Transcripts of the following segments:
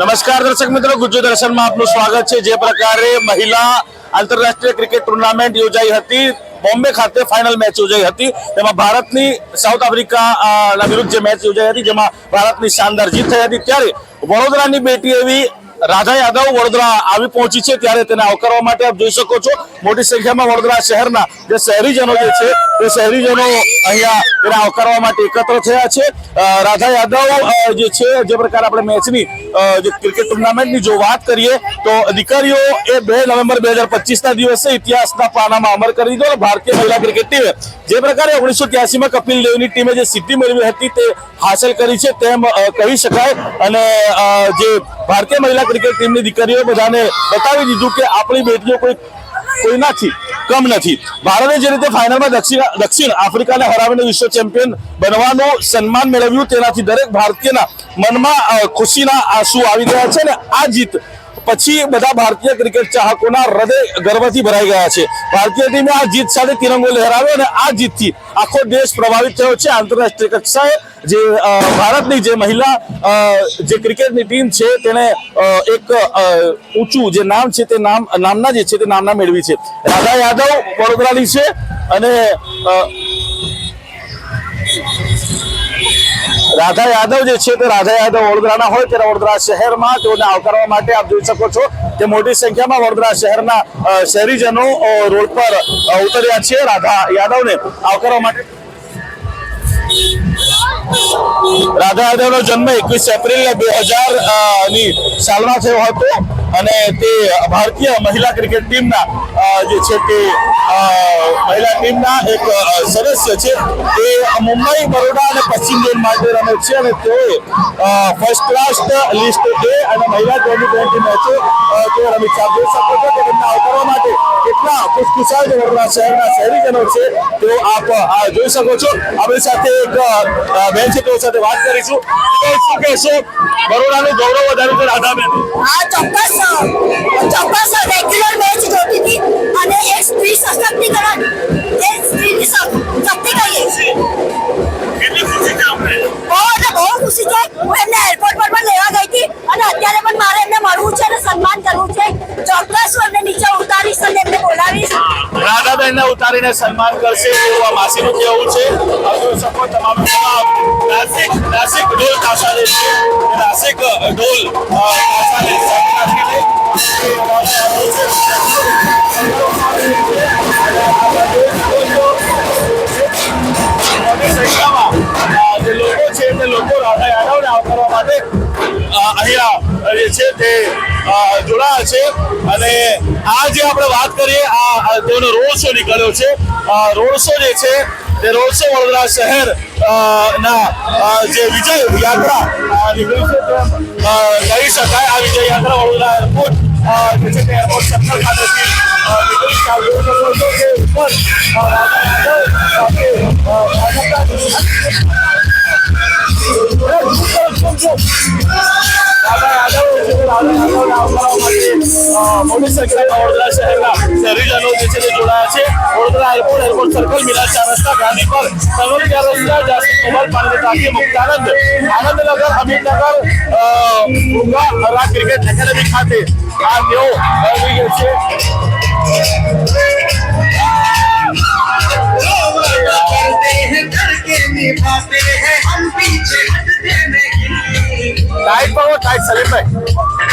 નમસ્કાર દર્શક મિત્રો ગુજરાત દર્શનમાં આપનું સ્વાગત છે. જે પ્રકારે મહિલા આંતરરાષ્ટ્રીય ક્રિકેટ ટુર્નામેન્ટ યોજાઈ હતી, બોમ્બે ખાતે ફાઇનલ મેચ યોજાઈ હતી. તેમાં ભારતની સાઉથ આફ્રિકા વિરુદ્ધ જે મેચ યોજાઈ હતી, જેમાં ભારતની શાનદાર જીત થઈ હતી. ત્યારે વડોદરાની બેટી એવી રાધા યાદવ વડોદરા આવી પહોંચી છે ત્યારે તેને આવકારવા માટે આપ જોઈ શકો છો. મોટી સંખ્યામાં વડોદરા શહેરના જે શહેરીજનો જે છે, તે શહેરીજનો અહીંયા તેને આવકારવા માટે એકત્ર થયા છે. રાધા યાદવ જે છે, જે પ્રકારે આપણે મેચની જે ક્રિકેટ ટુર્નામેન્ટની જો વાત કરીએ, તો દીકરીઓ એ બે નવેમ્બર બે હજાર પચીસના દિવસે ઇતિહાસના પાનામાં અમર કરી દીધો ભારતીય મહિલા ક્રિકેટ ટીમે જે પ્રકારે ઓગણીસો ત્યાસીમાં કપિલ દેવની ટીમે જે સિદ્ધિ મેળવી હતી તે હાંસલ કરી છે તેમ કહી શકાય. અને જે ભારતીય મહિલા ક્રિકેટ ટીમની દીકરીઓ બધાને બતાવી દીધું કે આપણી બેટીઓ કોઈ, કોઈનાથી કમ નથી. ભારતે જે રીતે ફાઇનલમાં દક્ષિણ દક્ષિણ આફ્રિકાને હરાવીને વિશ્વ ચેમ્પિયન બનવાનું સન્માન મેળવ્યું, તેનાથી દરેક ભારતીયના મનમાં ખુશીના આંસુ આવી ગયા છે અને આ જીત પછી બધા ભારતીય ક્રિકેટ ચાહકોના હૃદય ગર્વથી ભરાઈ ગયા છે. ભારતીય ટીમે આ જીત સાથે તિરંગો લહેરાવ્યો અને આ જીતથી આખો દેશ પ્રભાવિત થયો છે. આંતરરાષ્ટ્રીય કક્ષાએ જે ભારતની જે મહિલા જે ક્રિકેટની ટીમ છે તેને એક ઊંચું જે નામ છે તે નામ, નામના જે છે તે નામના મેળવી છે. રાધા યાદવ વડોદરાની છે અને રાધા યાદવ જે છે તે રાધા યાદવ વડોદરાના હોય ત્યારે વડોદરા શહેરમાં તેઓને આવકારવા માટે આપ જોઈ શકો છો કે મોટી સંખ્યામાં વડોદરા શહેરના શહેરીજનો રોડ પર ઉતર્યા છે. રાધા યાદવને આવકારવા માટે રાધા યાદવનો જન્મ એકવીસ એપ્રિલ બે હજારની સાલમાં થયો હતો. અને તે ભારતીય મહિલા ક્રિકેટ ટીમના જે છે તે મહિલા ટીમના એક સદસ્ય છે. તે મુંબઈ, બરોડા અને પશ્ચિમ ઝોન માટે રમે છે અને તેઓએ ફર્સ્ટ ક્લાસ લિસ્ટ એ અને મહિલા ટ્વેન્ટી ટ્વેન્ટી મેચો તેઓ રમી છે. જોઈ શકો છો કે તેમને આવકારવા માટે કેટલા ખુશખુશાલ જે વડોદરા શહેરના શહેરીજનો છે. તેઓ આપ જોઈ શકો છો. આપણી સાથે એક બેન છે, તેઓ સાથે વાત કરીશું. શું કહેશો? બરોડાનું ગૌરવ વધાર્યું છે રાધાબેન. હા, ચોક્કસ. ચોક્કસ રેગ્યુલર મેચ જોતી હતી. અને એક સ્ત્રી સશક્તિકરણ એ સ્ત્રીની શક્તિ કેટલી ખુશી બહુ એટલે બહુ ખુશી છે. હું એમને એરપોર્ટ પર પણ લેવા ગઈ હતી અને અત્યારે પણ મારે એમને મળવું છે અને સન્માન કરવું છે. ચોક્કસ હું એમને નીચે ઉતારીશ અને એમને બોલાવીશ. રાધાબેનને ઉતારીને સન્માન કરશે એવું આ માસીનું કહેવું છે. છે તે જોડાયા છે. અને આ જે આપણે વાત કરીએ, આ તેઓનો રોડ શો નીકળ્યો છે. રોડ શો જે છે, તે રોડ શો વડોદરા શહેર ના જે વિજય યાત્રા કહી શકાય. આ વિજય યાત્રા વડોદરા એરપોર્ટ જે છે તે એરપોર્ટ સર્કલ ખાતેથી નીકળી ઉપર મોડી સંખ્યામાં વડોદરા શહેરના શહેરીજનો જે છે તે જોડાયા છે Vadodara airport airport circle Milan ચાર રસ્તા ગાંધી પર સર્વર ચાર રસ્તા જાસી કુમાર પાંડે તાકી મુક્તાનંદ આનંદનગર અમીરનગર ઉમરા ક્રિકેટ એકેડમી ખાતે આ તેઓ આવી ગયા છે ટાઈટ પર ટાઈટ સલીમ ભાઈ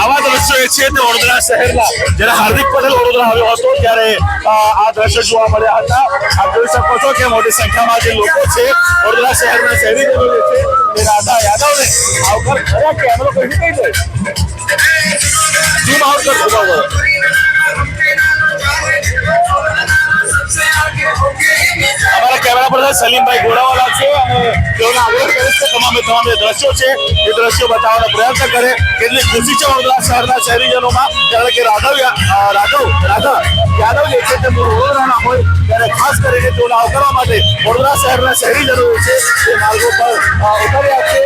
આવા દ્રશ્યો છે તે વડોદરા શહેરના. જ્યારે હાર્દિક પટેલ વડોદરા આવ્યો હતો, ત્યારે આ દ્રશ્યો જોવા મળ્યા હતા. આપ જોઈ શકો છો કે મોટી સંખ્યામાં જે લોકો છે, વડોદરા શહેરના શહેરીજનો જે છે, તે રાધા યાદવને આવકાર કર્યા કે અમે લોકો કઈ દે. ઝૂમ આઉટ કરજો અમારા કેમેરા પર સલીમભાઈ ઘોડાવાલા છે અને તેઓને આગ્રહ કરીશ કે તમામે તમામ જે દ્રશ્યો છે. એ દ્રશ્યો બતાવવાનો પ્રયત્ન કરે. કેટલી ખુશી છે વડોદરા શહેરના શહેરીજનોમાં. કારણ કે રાધવ રાધવ, રાધા યાદવ જે છે તે વડોદરાના હોય. ત્યારે ખાસ કરીને તેઓને આવકારવા માટે વડોદરા શહેરના શહેરીજનો છે તે માર્ગો પર ઉતર્યા છે.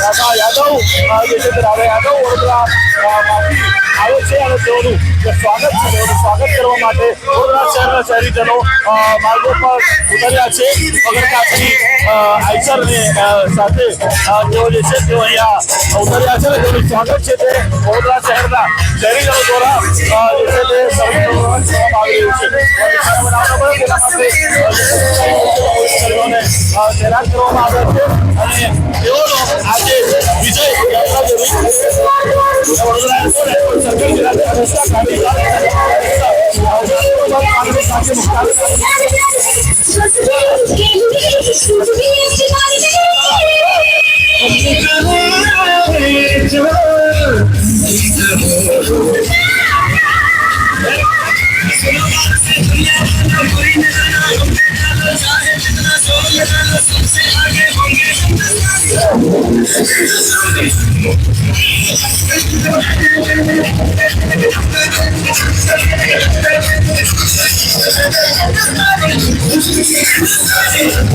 રાધા યાદવ જે છે રાધા યાદવ વડોદરા આવે છે અને તેઓનું જે સ્વાગત છે, તેઓનું સ્વાગત કરવા માટે વડોદરા શહેરના શહેરીજનો માર્ગો પર ઉતર્યા છે. પગરખાથી આઈસરની સાથે તેઓ જે છે તેઓ અહીંયા ઉતર્યા છે અને તેઓનું સ્વાગત છે તે વડોદરા શહેરના શહેરીજનો દ્વારા જે છે તે કરવામાં આવી રહ્યું છે. તૈનાત કરવામાં આવ્યા છે. અને તેઓનો I'm sorry.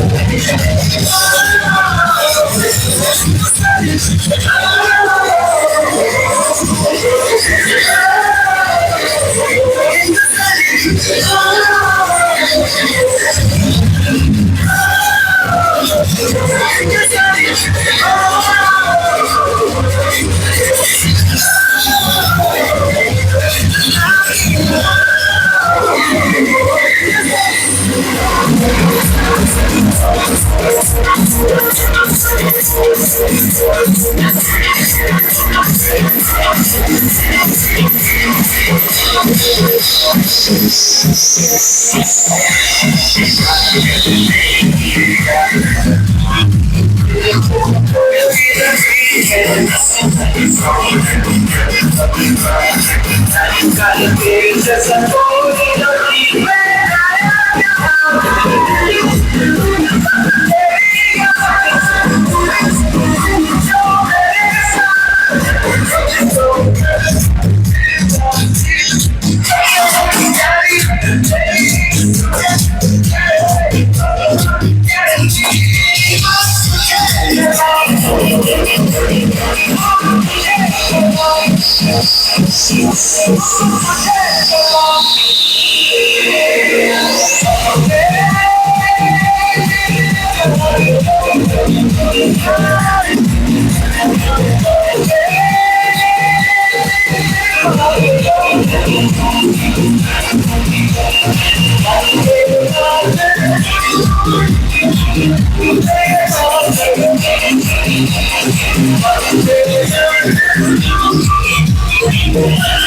આજે વિજય યાત્રા જે રહી છે, વડોદરા I'm